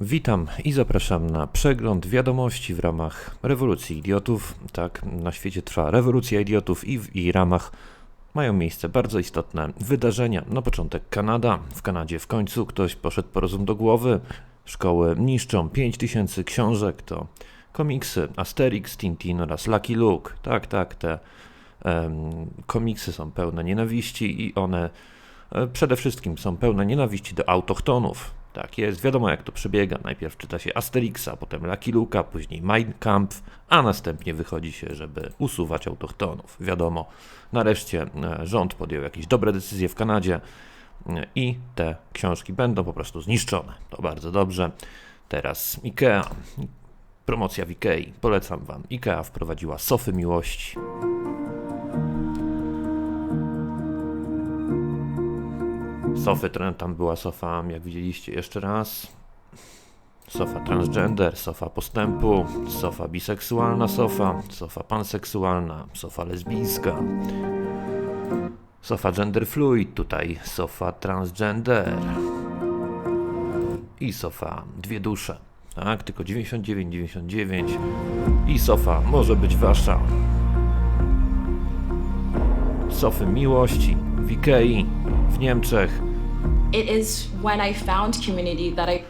Witam i zapraszam na przegląd wiadomości w ramach rewolucji idiotów. Tak, na świecie trwa rewolucja idiotów i w jej ramach mają miejsce bardzo istotne wydarzenia. Na początek Kanada. W Kanadzie w końcu ktoś poszedł po rozum do głowy. Szkoły niszczą 5000 książek, to komiksy Asterix, Tintin oraz Lucky Luke. Tak, tak, te em, komiksy są pełne nienawiści i one e, przede wszystkim są pełne nienawiści do autochtonów. Tak jest, wiadomo jak to przebiega. Najpierw czyta się Asterixa, potem Lucky Luke'a, później Mein Kampf, a następnie wychodzi się, żeby usuwać autochtonów. Wiadomo, nareszcie e, rząd podjął jakieś dobre decyzje w Kanadzie e, i te książki będą po prostu zniszczone. To bardzo dobrze. Teraz IKEA. Promocja w IKEA. Polecam Wam. IKEA wprowadziła sofy miłości. Sofy, tam była sofa, jak widzieliście jeszcze raz. Sofa transgender, sofa postępu, sofa biseksualna sofa, sofa panseksualna, sofa lesbijska, sofa gender fluid, tutaj sofa transgender i sofa dwie dusze. Tak, tylko 99,99 i sofa może być wasza. Sofy miłości w Ikei, w Niemczech, It is when I found community that I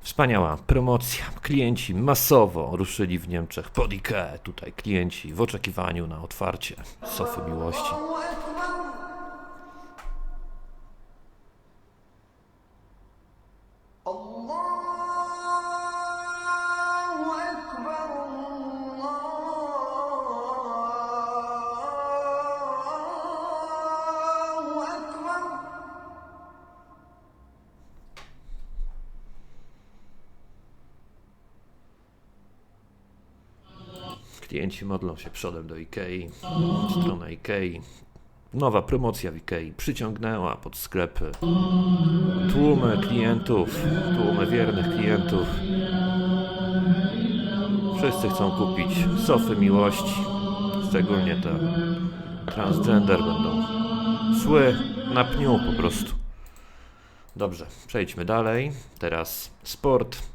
Wspaniała promocja. Klienci masowo ruszyli w Niemczech pod IKEA. Tutaj klienci w oczekiwaniu na otwarcie sofy miłości. Klienci modlą się przodem do Ikei, w stronę Ikei. Nowa promocja w Ikei przyciągnęła pod sklepy tłumy klientów, tłumy wiernych klientów. Wszyscy chcą kupić sofy miłości, szczególnie te transgender będą szły na pniu po prostu. Dobrze, przejdźmy dalej. Teraz sport.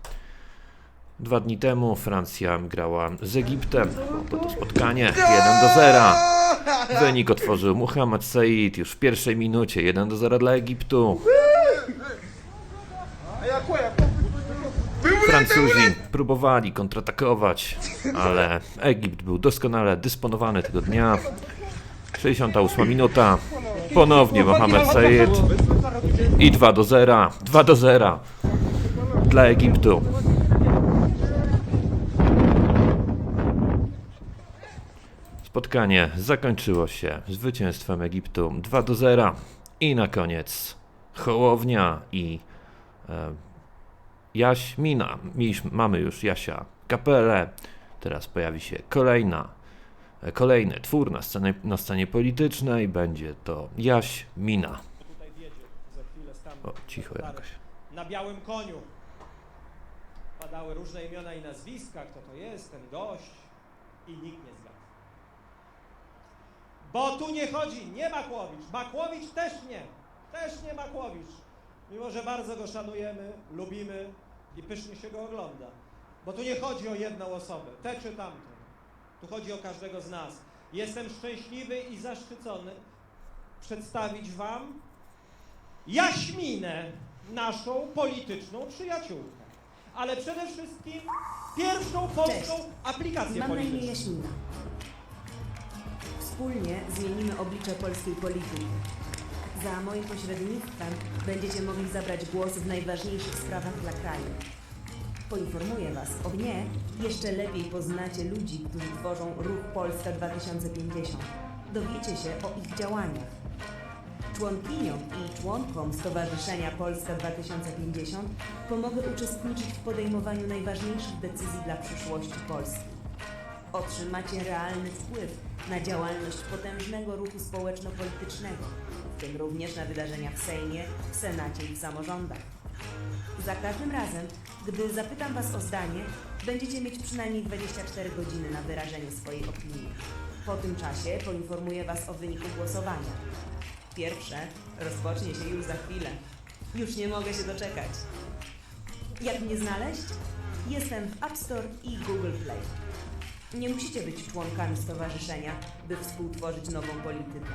Dwa dni temu Francja grała z Egiptem. Było to spotkanie 1 do 0. Wynik otworzył Muhammad Said już w pierwszej minucie 1 do 0 dla Egiptu. Francuzi próbowali kontratakować, ale Egipt był doskonale dysponowany tego dnia. 68 minuta. Ponownie Mohamed Said. I 2 do 0. 2 do 0 dla Egiptu. Spotkanie zakończyło się zwycięstwem Egiptu 2 do 0 i na koniec Hołownia i e, Jaśmina. Mieliśmy, mamy już Jasia Kapelę, teraz pojawi się kolejna, e, kolejny twór na scenie, na scenie politycznej, będzie to chwilę stan O, cicho jakoś. na białym koniu. Padały różne imiona i nazwiska, kto to jest, ten gość i nikt nie zgadł. Bo tu nie chodzi, nie Makłowicz, Makłowicz też nie, też nie Makłowicz. Mimo, że bardzo go szanujemy, lubimy i pysznie się go ogląda. Bo tu nie chodzi o jedną osobę, tę czy tamtą. Tu chodzi o każdego z nas. Jestem szczęśliwy i zaszczycony przedstawić Wam Jaśminę, naszą polityczną przyjaciółkę. Ale przede wszystkim pierwszą polską aplikację Mam na imię polityczną. Jaśmina. Wspólnie zmienimy oblicze polskiej polityki. Za moim pośrednictwem będziecie mogli zabrać głos w najważniejszych sprawach dla kraju. Poinformuję Was, o mnie jeszcze lepiej poznacie ludzi, którzy tworzą Ruch Polska 2050. Dowiecie się o ich działaniach. Członkiniom i członkom Stowarzyszenia Polska 2050 pomogę uczestniczyć w podejmowaniu najważniejszych decyzji dla przyszłości Polski. Otrzymacie realny wpływ na działalność potężnego ruchu społeczno-politycznego, w tym również na wydarzenia w Sejmie, w Senacie i w samorządach. Za każdym razem, gdy zapytam Was o zdanie, będziecie mieć przynajmniej 24 godziny na wyrażenie swojej opinii. Po tym czasie poinformuję Was o wyniku głosowania. Pierwsze rozpocznie się już za chwilę. Już nie mogę się doczekać. Jak mnie znaleźć? Jestem w App Store i Google Play. Nie musicie być członkami stowarzyszenia, by współtworzyć nową politykę.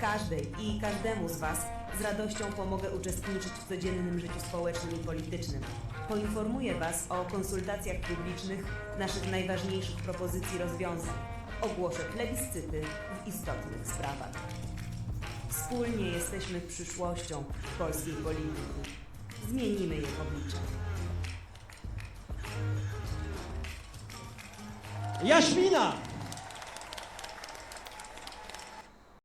Każdej i każdemu z Was z radością pomogę uczestniczyć w codziennym życiu społecznym i politycznym. Poinformuję Was o konsultacjach publicznych naszych najważniejszych propozycji rozwiązań. Ogłoszę plebiscyty w istotnych sprawach. Wspólnie jesteśmy przyszłością polskiej polityki. Zmienimy jej oblicze. Jaśmina!